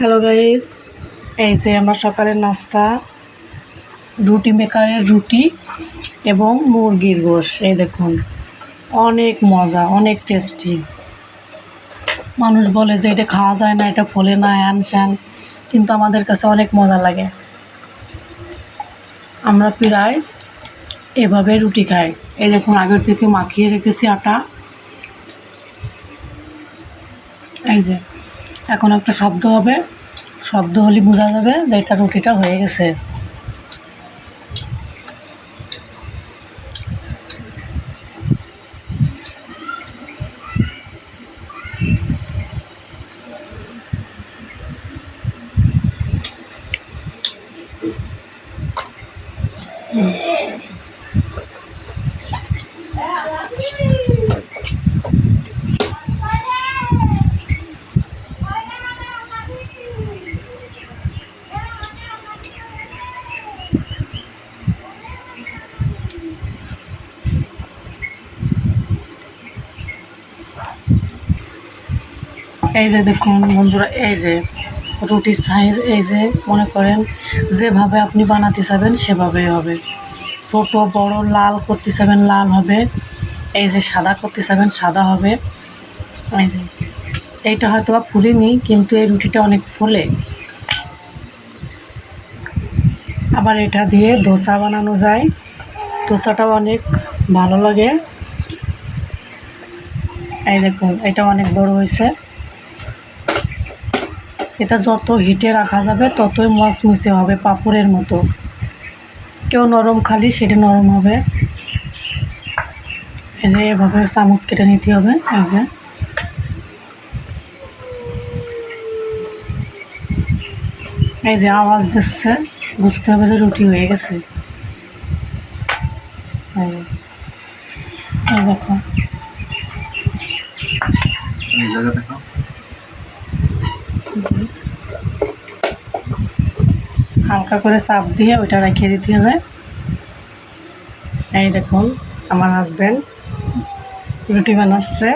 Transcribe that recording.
Hello guys এই যে আমার সকালের নাস্তা, রুটি মেকারের রুটি এবং মুরগির গোশ। এই দেখুন, অনেক মজা, অনেক টেস্টি মানুষ বলে যে এটা খাওয়া যায় না, এটা ফলে না হ্যান স্যান কিন্তু আমাদের কাছে অনেক মজা লাগে। আমরা প্রায় এভাবে রুটি খাই। এই দেখুন, আগের থেকে মাখিয়ে রেখেছি আটা। এই যে এখন একটা শব্দ হবে। শব্দ হলে বোঝা যাবে যে এটা রুটিটা হয়ে গেছে। এই যে দেখুন বন্ধুরা, এই যে রুটির সাইজ এই যে মনে করেন যেভাবে আপনি বানাতে চাবেন সেভাবেই হবে। ছোট, বড়, লাল করতে চাবেন, লাল হবে। এই যে সাদা করতে চাবেন, সাদা হবে। এই যে, এইটা হয়তো বা ফুলিনি, কিন্তু এই রুটিটা অনেক ফুলে। আবার এটা দিয়ে ধোসা বানানো যায়। ধোসাটাও অনেক ভালো লাগে। এই দেখুন, এটা অনেক বড় হয়েছে। এটা যত হিটে রাখা যাবে, ততই মচমচে হবে পাপড়ের মতো। কেউ নরম খালি, সেটা নরম হবে। এই যে এভাবে চামচ কেটে নিতে হবে, এই যে। এই যে আওয়াজ দিচ্ছে, বুঝতে হবে যে রুটি হয়ে গেছে। দেখো। হালকা করে চাপ দিয়ে ওইটা রেখে দিতে হবে। এই দেখুন আমার হাজব্যান্ড রুটি বানাচ্ছে।